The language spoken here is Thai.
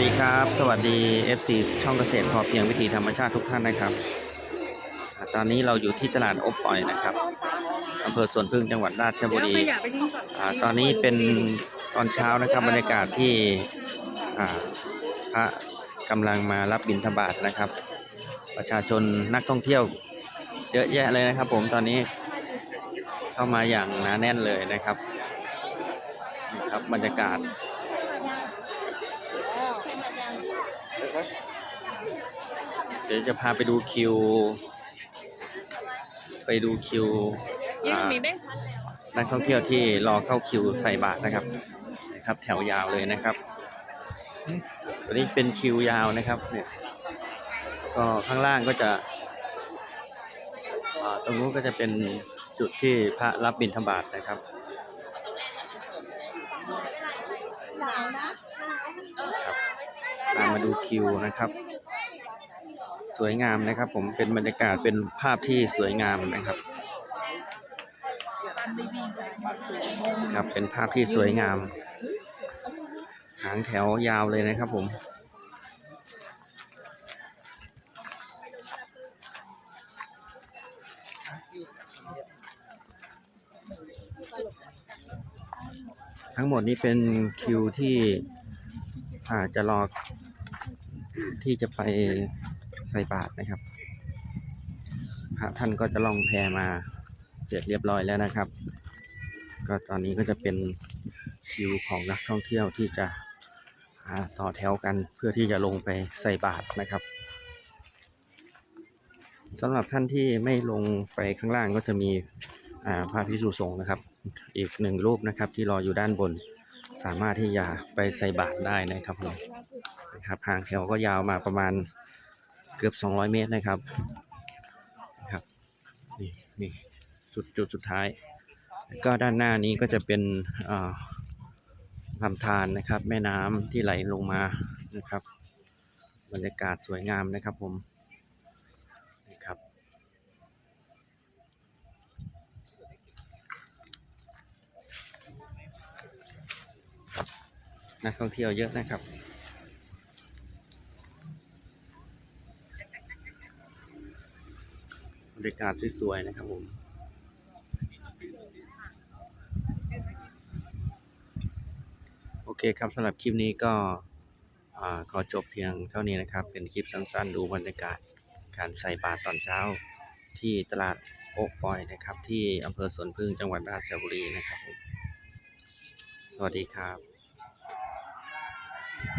สดีครับ สวัสดี FC ช่องเกษตรพอเพียงวิถีธรรมชาติทุกท่านนะครับ ตอนนี้เราอยู่ที่ตลาดอบป่อยนะครับอำเภอสวนพึ่งจังหวัดราชบุรีตอนนี้เป็นตอนเช้านะครับบรรยากาศที่พระกำลังมารับบิณฑบาตนะครับ ประชาชนนักท่องเที่ยวเยอะแยะเลยนะครับ ผมตอนนี้เข้ามาอย่างหนาแน่นเลยนะครับนี่ครับบรรยากาศ เดี๋ยวจะพาไปดูคิว ไปดูคิวยังอ่ามีแบงค์พันแล้วนักท่องเที่ยวที่รอเข้าคิวใส่บาตรนะครับนะครับ แถวยาวเลยนะครับตัวนี้เป็นคิวยาวนะครับเนี่ยก็ข้างล่างก็จะอ่าตรงนู้นก็จะเป็นจุดที่พระรับบิณฑบาตนะครับครับ ตามมาดูคิวนะครับ สวยงามนะครับ ผมเป็นบรรยากาศเป็นภาพที่สวยงามนะครับครับเป็นภาพที่สวยงาม หางแถวยาวเลยนะครับผมทั้งหมดนี้เป็นคิวที่ อาจะรอที่จะไปใส่บาตรนะครับพระท่านก็จะล่องแพมาเสร็จเรียบร้อยแล้วนะครับ ก็ตอนนี้ก็จะเป็นคิวของนักท่องเที่ยวที่จะต่อแถวกันเพื่อที่จะลงไปใส่บาตรนะครับสำหรับท่านที่ไม่ลงไปข้างล่างก็จะมีพระพิสุสงฆ์นะครับ อีกหนึ่งรูปนะครับที่รออยู่ด้านบน สามารถที่จะไปใส่บาตรได้นะครับผมนะครับห่างแถวก็ยาวมาประมาณเกือบ 200 เมตรนะครับนะครับนี่นี่จุดจุดสุดท้าย ก็ด้านหน้านี้ก็จะเป็นอ่อลำธารนะครับ แม่น้ำที่ไหลลงมานะครับ บรรยากาศสวยงามนะครับผมนี่ครับ นักท่องเที่ยวเยอะนะครับ บรรยากาศสวยๆนะครับผมโอเคครับสำหรับคลิปนี้ก็ขอจบเพียงเท่านี้นะครับ เป็นคลิปสั้นๆ ดูบรรยากาศการใส่บาตรตอนเช้าที่ตลาดโอ๊กปอยนะครับ ที่อำเภอสวนพึ่งจังหวัดราชบุรีนะครับผมสวัสดีครับ